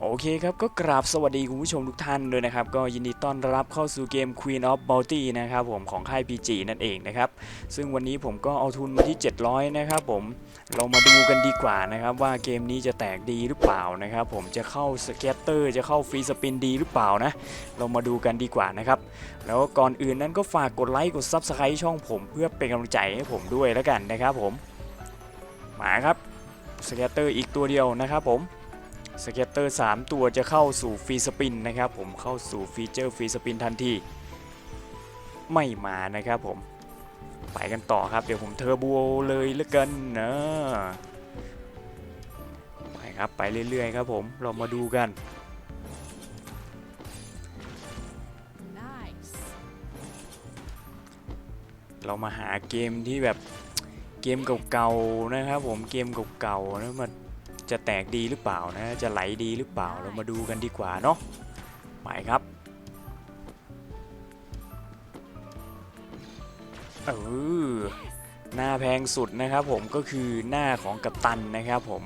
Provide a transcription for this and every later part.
โอเคครับก็กราบสวัสดีคุณผู้ชมทุกท่านด้วยนะครับ ก็ยินดีต้อนรับเข้าสู่เกม Queen of Bounty นะครับผมของค่าย PG นั่นเองนะครับ ซึ่งวันนี้ผมก็เอาทุนมาที่ 700 นะครับผมเรามาดูกันดีกว่านะครับว่าเกมนี้จะแตกดีหรือเปล่านะครับผมจะเข้าสเก็ตเตอร์จะเข้าฟรีสปินดีหรือเปล่านะ เรามาดูกันดีกว่านะครับ แล้วก่อนอื่นนั้นก็ฝากกดไลค์กด Subscribe ช่องผมเพื่อเป็นกำลังใจให้ผมด้วยแล้วกันนะครับผมมาครับสเก็ตเตอร์อีกตัวเดียวนะครับผม สเก็ตเตอร์3ตัวจะเข้าสู่ฟรีสปินนะครับผมเข้าสู่ฟีเจอร์ฟรีสปินทันที ไม่มานะครับผม ไปกันต่อครับเดี๋ยวผมเทอร์โบเลยแล้วกันนะไปครับไปเรื่อยๆครับผมเรามาดูกัน Nice. เรามาหาเกมที่แบบเกมเก่าๆนะครับผมเกมเก่าๆนะมัน จะแตกดีหรือเปล่านะ จะไหลดีหรือเปล่า เรามาดูกันดีกว่าเนาะไปครับ เออ หน้าแพงสุดนะครับผมก็คือหน้าของกัปตันนะครับผม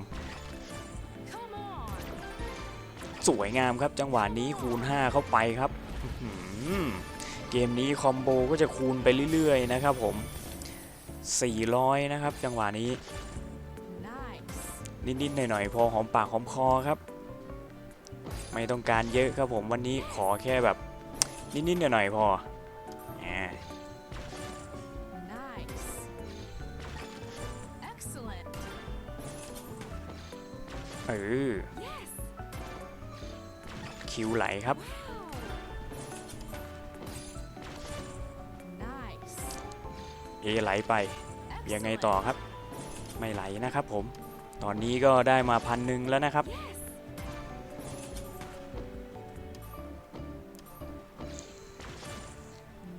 สวยงามครับจังหวะนี้คูณ 5 เข้าไปครับเกมนี้คอมโบก็จะคูณไปเรื่อยๆนะครับผม 400 นะครับจังหวะนี้ นิดๆหน่อยๆพอหอมปากหอมคอครับ ไม่ต้องการเยอะครับผมวันนี้ขอแค่แบบนิดๆหน่อยๆพออ่า Nice. Excellent. เออ Yes. คิวไหลครับ Nice. เอไหลไปยังไงต่อ Excellent. ครับ ไม่ไหลนะครับผม ตอนนี้ก็ได้มาพันหนึ่งแล้วนะครับ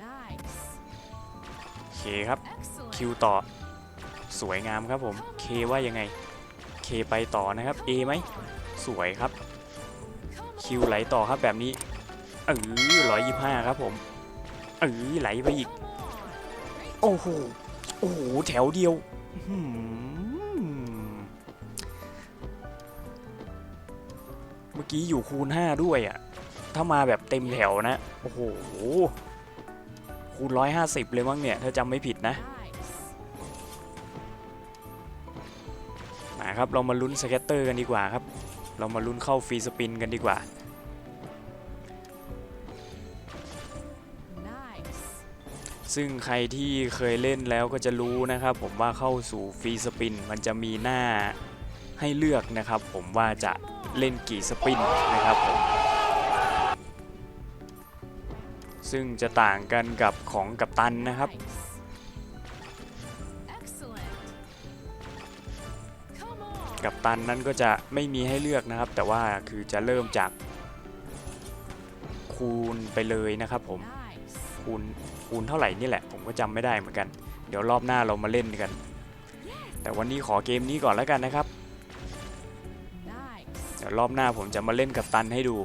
Nice. โอเคครับ Excellent. คิวต่อ สวยงามครับผม เคว่ายังไง เคไปต่อนะครับ A ไหม สวยครับ Come คิวไหลต่อครับแบบนี้ เออร้อยยี่ห้าครับผม เออไหลไปอีก on. Great. โอ้โห โอ้โห แถวเดียว อื้อหือ อกี้อยู่คูณ 5 ด้วยอะ่ะ ถ้ามาแบบเต็มแถวนะ โอ้โห คูณ 150 เลยมั้งเนี่ย ถ้าจำไม่ผิดนะ มาครับ เรามาลุ้นสเก็ตเตอร์กันดีกว่าครับ เรามาลุ้นเข้าฟรีสปินกันดีกว่าซึ่งใครที่เคยเล่นแล้วก็จะรู้นะครับ ผมว่าเข้าสู่ฟรีสปิน มันจะมีหน้าให้เลือกนะครับ ผมว่าจะ เล่นกี่สปินนะครับผมซึ่งจะต่างกันกับของกัปตันนะครับ กัปตันนั้นก็จะไม่มีให้เลือกนะครับ แต่ว่าคือจะเริ่มจากคูณไปเลยนะครับผมคูณคูณเท่าไหร่นี่แหละ ผมก็จำไม่ได้เหมือนกัน เดี๋ยวรอบหน้าเรามาเล่นกัน แต่วันนี้ขอเกมนี้ก่อนแล้วกันนะครับ ดี๋ยวรอบหน้าผมจะมาเล่นกับตันให้ดู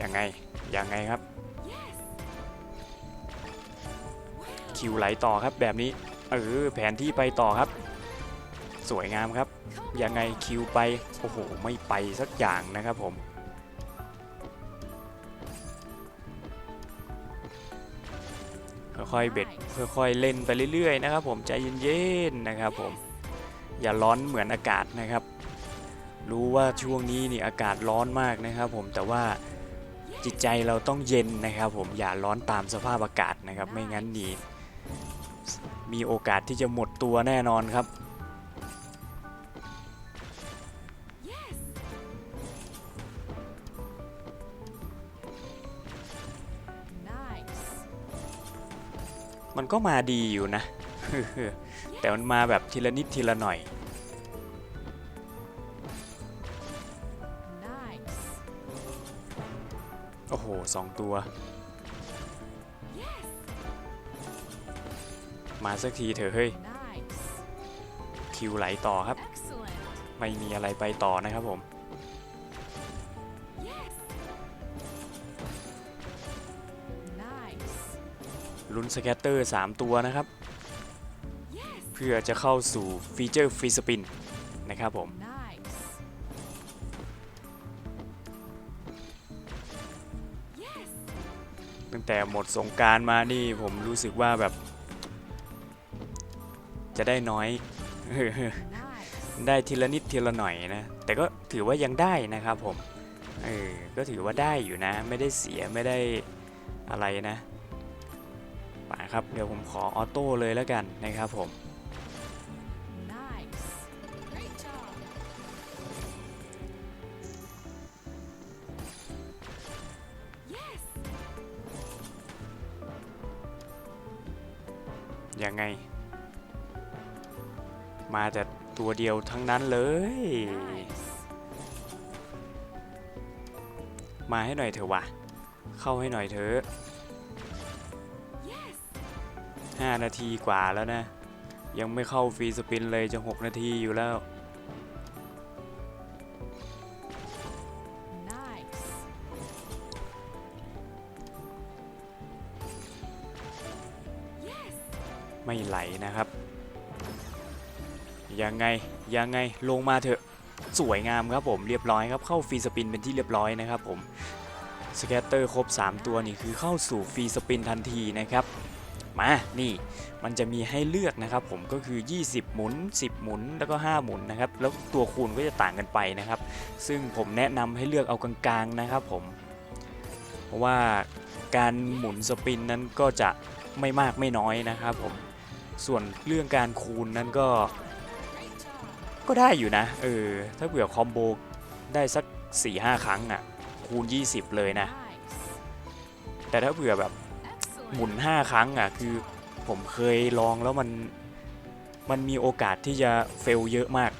ยังไงยังไงครับ คิวไหลต่อครับแบบนี้ เออแผนที่ไปต่อครับ สวยงามครับ ยังไงคิวไป โอ้โห ไม่ไปสักอย่างนะครับผม ค่อยๆเบ็ดค่อยๆเล่นไปเรื่อยๆนะครับผมใจเย็นๆนะครับผมอย่าร้อนเหมือนอากาศนะครับ รู้ว่าช่วงนี้นี่อากาศร้อนมากนะครับผมแต่ว่าจิตใจเราต้องเย็นนะครับ ผมอย่าร้อนตามสภาพอากาศนะครับ ไม่งั้นนี่มีโอกาสที่จะหมดตัวแน่นอนครับ มันก็มาดีอยู่นะ แต่มันมาแบบทีละนิดทีละหน่อย Nice. โอ้โหสองตัว มาสักทีเถอะเฮ้ย Nice. คิวไหลต่อครับ Excellent. ไม่มีอะไรไปต่อนะครับผม ลุ้นสแกตเตอร์ 3 ตัวนะครับ Yes. เพื่อจะเข้าสู่ฟีเจอร์ฟรีสปินนะครับผม Nice. Yes. ตั้งแต่หมดสงกรารมานี่ผมรู้สึกว่าแบบ จะได้น้อย Nice. ได้ทีละนิดทีละหน่อยนะ แต่ก็ถือว่ายังได้นะครับผม เออ ก็ถือว่าได้อยู่นะ ไม่ได้เสียไม่ได้อะไรนะ ไปครับ เดี๋ยวผมขอออโต้เลยแล้วกันนะครับผม Nice. Great job. Yes. ยังไง มาแต่ตัวเดียวทั้งนั้นเลย Nice. มาให้หน่อยเถอะวะ เข้าให้หน่อยเถอะ Yes. 5 นาทีกว่าแล้วนะ ยังไม่เข้าฟรีสปินเลยจะ 6 นาทีอยู่แล้ว Nice. ไม่ไหลนะครับ ยังไง ยังไงลงมาเถอะ สวยงามครับผมเรียบร้อยครับ เข้าฟรีสปินเป็นที่เรียบร้อยนะครับผมสแกตเตอร์ครบ 3 ตัวนี่คือเข้าสู่ฟรีสปินทันทีนะครับ มานี่มันจะมีให้เลือกนะครับผมก็คือ 20 หมุน 10 หมุนแล้วก็ 5 หมุนนะครับแล้วตัวคูณก็จะต่างกันไปนะครับ ซึ่งผมแนะนำให้เลือกเอากลางๆนะครับผมเพราะว่าการหมุนสปินนั้นก็จะไม่มากไม่น้อยนะครับผมส่วนเรื่องการคูณนั้นก็ก็ได้อยู่นะเออถ้าเผื่อคอมโบได้สัก4-5 ครั้งอะคูณ 20 เลยนะ แต่ถ้าเผื่อแบบ หมุ Excellent. น5 ครั้งอะคือผมเคยลองแล้วมันมันมีโอกาสที่จะเฟลเยอะมาก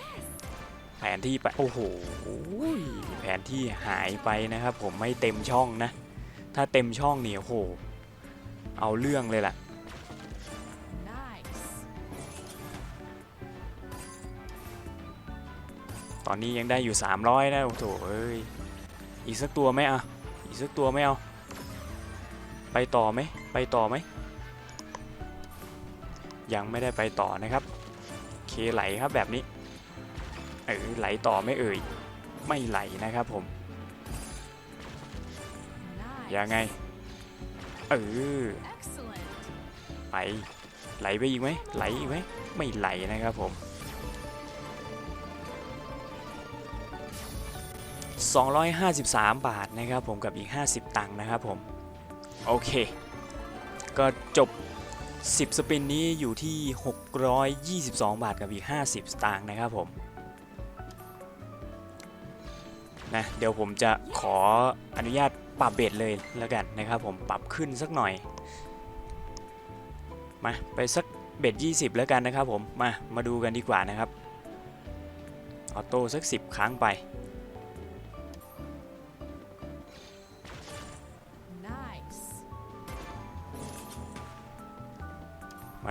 Yes. แผนที่ไปโอ้โหแผนที่หายไปนะครับ ผมไม่เต็มช่องนะ ถ้าเต็มช่องนี่โอ้โห เอาเรื่องเลยล่ะ Nice. ตอนนี้ยังได้อยู่ 300นะโอ้โถเอ้ยอีกสักตัวไหมอะอีกสักตัวไม่เอา ไปต่อไหมไปต่อไหมยังไม่ได้ไปต่อนะครับเคไหลครับแบบนี้เออไหลต่อไหม่เอ่ยไม่ไหลนะครับผม Nice. ยังไงเออ Excellent. ไหลไหลไปอีกไหมไหลอีกไหมไม่ไหลนะครับผม253 บาทนะครับผมกับอีก 50 ตังค์นะครับผม โอเค ก็จบ 10 สปินนี้อยู่ที่ 622 บาทกับอีก 50 สตางค์นะครับผมนะเดี๋ยวผมจะขออนุญาตปรับเบสเลยแล้วกันนะครับผมปรับขึ้นสักหน่อย มา ไปสักเบ็ด20 แล้วกันนะครับผม มา มาดูกันดีกว่านะครับ ออโต้สัก 10 ครั้งไป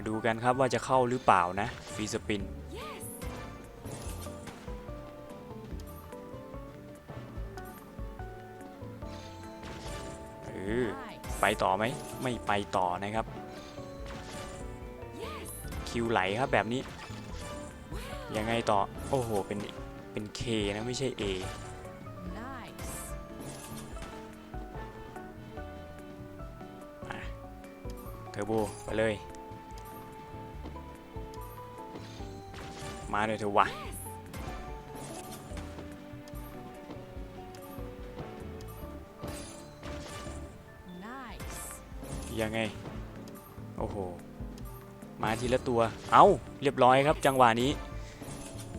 ดูกันครับว่าจะเข้าหรือเปล่านะฟรีสปิน Yes. เออ Nice. ไปต่อไหมไม่ไปต่อนะครับ Yes. คิวไหลครับแบบนี้ ยังไงต่อ โอ้โห เป็นเป็น K นะไม่ใช่ A Nice. เทอร์โบไปเลย มาเลยเถอะวะ Yes. ยังไง โอ้โห มาทีละตัว เอาเรียบร้อยครับจังหวะนี้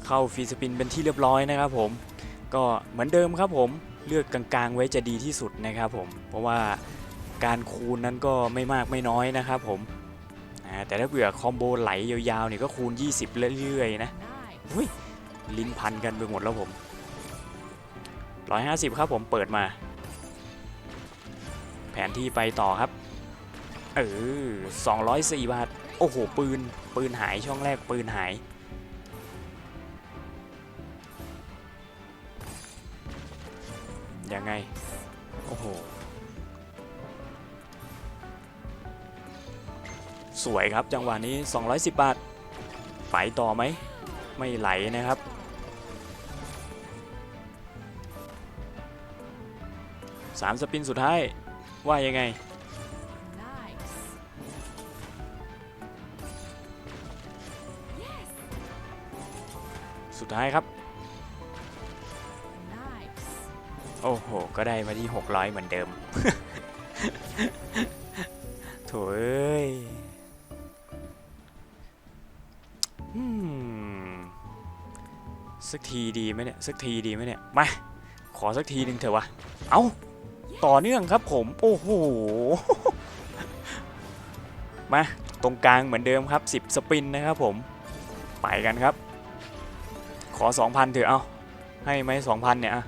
เข้าฟรีสปินเป็นที่เรียบร้อยนะครับผม ก็เหมือนเดิมครับผม เลือกกลางๆไว้จะดีที่สุดนะครับผม เพราะว่าการคูณนั้นก็ไม่มากไม่น้อยนะครับผมอ่าแต่ถ้าเผื่อคอมโบไหลยาวๆเนี่ยก็คูณ 20 เรื่อยๆนะ Nice. ุ้ยลิ้นพันกันไปหมดแล้วผม150ครับผมเปิดมา แผนที่ไปต่อครับ เออ204บาท โอ้โห ปืน ปืนหายช่องแรกปืนหาย ยังไง โอ้โหสสวยครับจังหวะนี้ 210 บาท ไปต่อไหม ไม่ไหลนะครับ สามสปินสุดท้าย ว่ายังไง Nice. Yes. สุดท้ายครับ Nice. โอ้โห ก็ได้มาที่ 600 เหมือนเดิมโถเสักทีดีไหมเนี่ยสักทีดีไหมเนี่ยมาขอสักทีหนึ่งเถอะวะเอาต่อเนื่องครับผมโอ้โหมาตรงกลางเหมือนเดิมครับ 10 สปินนะครับผมไปกันครับ ขอ 2,000เถอะเอาให้ไหม2,000เนี่ยอะ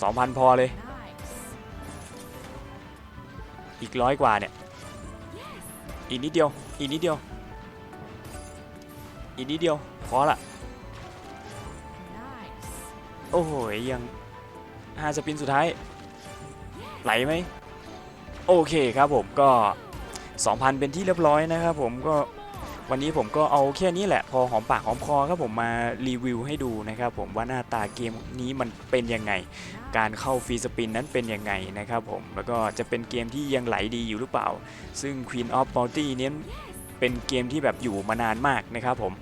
สองพันพอเลย อีกร้อยกว่าเนี่ยอีกนิดเดียวอีกนิดเดียวอีกนิดเดียวพอละ โอ้โหยังห้าสปินสุดท้าย ไหลไหมโอเคครับผมก็ 2,000 เป็นที่เรียบร้อยนะครับผมก็วันนี้ผมก็เอาแค่นี้แหละพอหอมปากหอมคอครับผมมารีวิวให้ดูนะครับผมว่าหน้าตาเกมนี้มันเป็นยังไง การเข้าฟรีสปินนั้นเป็นยังไงนะครับผมแล้วก็จะเป็นเกมที่ยังไหลดีอยู่หรือเปล่า ซึ่ง Queen of Bounty เนี้ยเป็นเกมที่แบบอยู่มานานมากนะครับผม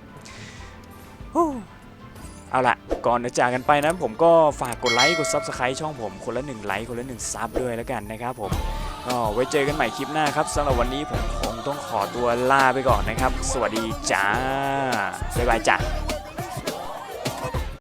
เอาละ ก่อนจะจากกันไปนั้นผมก็ฝากกดไลค์กด Subscribe ช่องผมคนละ1ไลค์คนละ1ซับด้วยแล้วกันนะครับผมก็ไว้เจอกันใหม่คลิปหน้าครับสำหรับวันนี้ผมคงต้องขอตัวลาไปก่อนนะครับ สวัสดีจ้าบ๊ายบายจ้า